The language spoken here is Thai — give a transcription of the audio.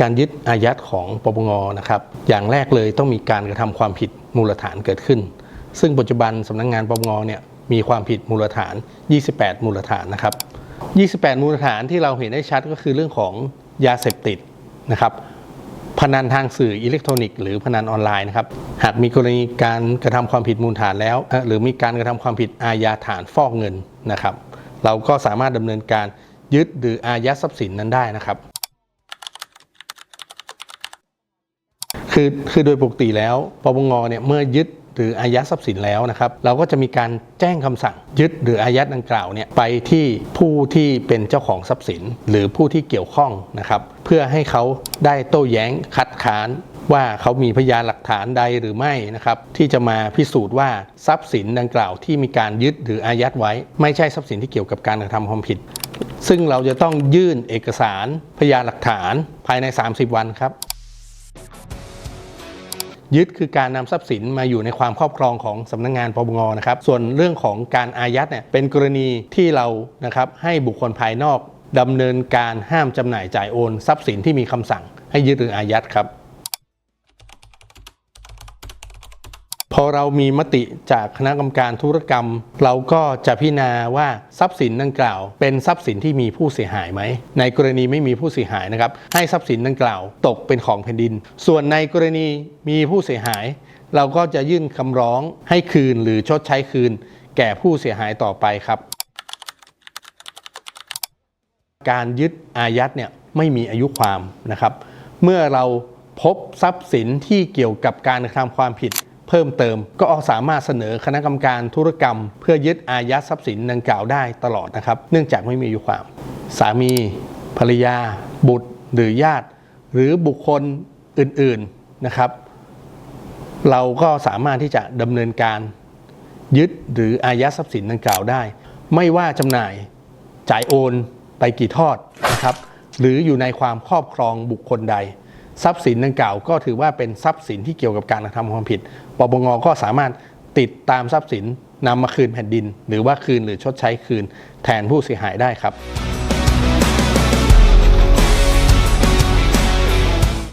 การยึดอายัดของปปงนะครับอย่างแรกเลยต้องมีการกระทำความผิดมูลฐานเกิดขึ้น ซึ่งปัจจุบันสำนักงงานปปงเนี่ยมีความผิดมูลฐาน 28 มูลฐานนะครับ 28 มูลฐานที่เราเห็นได้ชัดก็คือเรื่องของยาเสพติดนะครับพนันทางสื่ออิเล็กทรอนิกส์หรือพนันออนไลน์นะครับหากมีกรณีการกระทำความผิดมูลฐานแล้ว หรือมีการกระทำความผิดอาญาฐานฟอกเงินนะครับ เราก็สามารถดำเนินการยึดหรืออายัดทรัพย์สินนั้นได้นะครับ คือคือโดยปกติแล้วปปงเนี่ยเมื่อยึดหรืออายัดทรัพย์สินแล้วนะครับ เราก็จะมีการแจ้งคำสั่ง ยึดหรืออายัดดังกล่าวเนี่ยไปที่ผู้ที่เป็นเจ้าของทรัพย์สิน หรือผู้ที่เกี่ยวข้องนะครับ เพื่อให้เขาได้โต้แย้งคัดค้านว่าเขามีพยานหลักฐานใดหรือไม่นะครับ ที่จะมาพิสูจน์ว่าทรัพย์สินดังกล่าวที่มีการยึดหรืออายัดไว้ ไม่ใช่ทรัพย์สินที่เกี่ยวกับการกระทำความผิด ซึ่งเราจะต้องยื่นเอกสารพยานหลักฐานภายใน 30 วันครับ ยึดคือการนำทรัพย์สินมาอยู่ในความครอบครองของสำนักงงานปปงนะครับส่วนเรื่องของการอายัดเนี่ยเป็นกรณีที่เรานะครับให้บุคคลภายนอกดำเนินการห้ามจำหน่ายจ่ายโอน ทรัพย์สินที่มีคำสั่งให้ยึดหรืออายัดครับ พอเรามีมติจากคณะกรรมการธุรกรรม เราก็จะพิจารณาว่าทรัพย์สินดังกล่าว เป็นทรัพย์สินที่มีผู้เสียหายไหม ในกรณีไม่มีผู้เสียหายนะครับ ให้ทรัพย์สินดังกล่าว ตกเป็นของแผ่นดิน ส่วนในกรณีมีผู้เสียหาย เราก็จะยื่นคำร้องให้คืนหรือชดใช้คืน แก่ผู้เสียหายต่อไปครับ การยึดอายัดเนี่ยไม่มีอายุความนะครับ เมื่อเราพบทรัพย์สินที่เกี่ยวกับการกระทำความผิด เพิ่มเติม ก็สามารถเสนอคณะกรรมการธุรกรรม เพื่อยึดอายัดทรัพย์สินดังกล่าวได้ตลอดนะครับ เนื่องจากไม่มีอายุความ สามี ภรรยา บุตร หรือญาติ หรือบุคคลอื่นๆนะครับ เราก็สามารถที่จะดำเนินการยึดหรืออายัดทรัพย์สินดังกล่าวได้ ไม่ว่าจำหน่ายจ่ายโอนไปกี่ทอดนะครับ หรืออยู่ในความครอบครองบุคคลใด ทรัพย์สินดังกล่าวก็ถือว่าเป็นทรัพย์สินที่เกี่ยวกับการกระทำความผิด ปปงก็สามารถติดตามทรัพย์สินนำมาคืนแผ่นดิน หรือว่าคืนหรือชดใช้คืนแทนผู้เสียหายได้ครับ